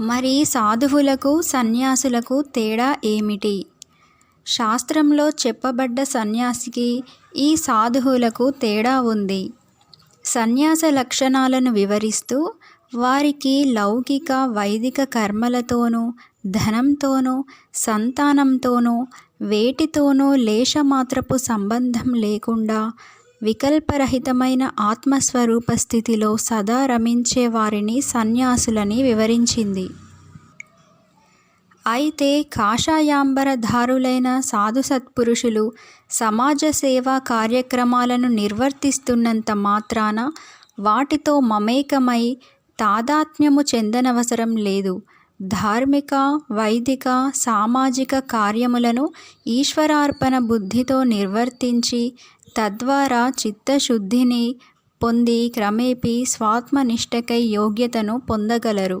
మరి సాధువులకు సన్యాసులకు తేడా ఏమిటి? శాస్త్రంలో చెప్పబడ్డ సన్యాసికి ఈ సాధువులకు తేడా ఉంది. సన్యాస లక్షణాలను వివరిస్తూ వారికి లౌకిక వైదిక కర్మలతోనూ ధనంతోనూ సంతానంతోనూ వేటితోనూ లేశమాత్రపు సంబంధం లేకుండా వికల్పరహితమైన ఆత్మస్వరూప స్థితిలో సదా రమించే వారిని సన్యాసులని వివరించింది. అయితే కాషాయాంబరధారులైన సాధు సత్పురుషులు సమాజ సేవా కార్యక్రమాలను నిర్వర్తిస్తున్నంత మాత్రాన వాటితో మమేకమై తాదాత్మ్యము చెందనవసరం లేదు. ధార్మిక వైదిక సామాజిక కార్యములను ఈశ్వరార్పణ బుద్ధితో నిర్వర్తించి తద్వారా చిత్తశుద్ధిని పొంది క్రమేపీ స్వాత్మనిష్టకై యోగ్యతను పొందగలరు.